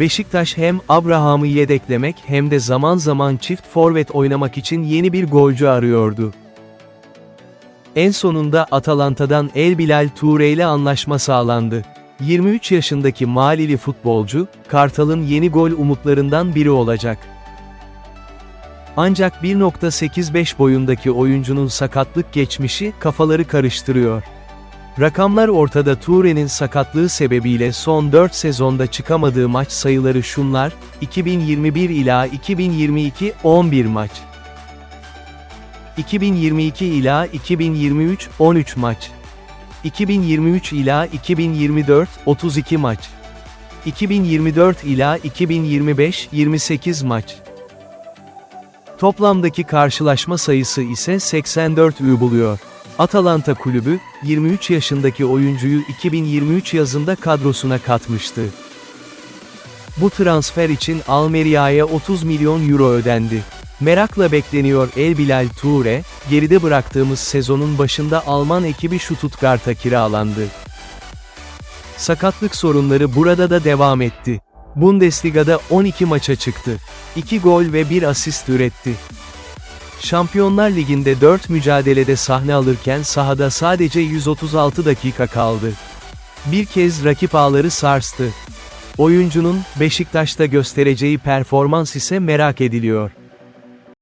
Beşiktaş hem Abraham'ı yedeklemek hem de zaman zaman çift forvet oynamak için yeni bir golcü arıyordu. En sonunda Atalanta'dan El Bilal Toure ile anlaşma sağlandı. 23 yaşındaki Malili futbolcu, Kartal'ın yeni gol umutlarından biri olacak. Ancak 1.85 boyundaki oyuncunun sakatlık geçmişi kafaları karıştırıyor. Rakamlar ortada Toure'nin sakatlığı sebebiyle son 4 sezonda çıkamadığı maç sayıları şunlar, 2021 ila 2022, 11 maç. 2022 ila 2023, 13 maç. 2023 ila 2024, 32 maç. 2024 ila 2025, 28 maç. Toplamdaki karşılaşma sayısı ise 84 ü buluyor. Atalanta kulübü, 23 yaşındaki oyuncuyu 2023 yazında kadrosuna katmıştı. Bu transfer için Almeria'ya 30 milyon euro ödendi. Merakla bekleniyor El Bilal Toure, geride bıraktığımız sezonun başında Alman ekibi Stuttgart'a kiralandı. Sakatlık sorunları burada da devam etti. Bundesliga'da 12 maça çıktı. 2 gol ve 1 asist üretti. Şampiyonlar Ligi'nde 4 mücadelede sahne alırken sahada sadece 136 dakika kaldı. Bir kez rakip ağları sarstı. Oyuncunun, Beşiktaş'ta göstereceği performans ise merak ediliyor.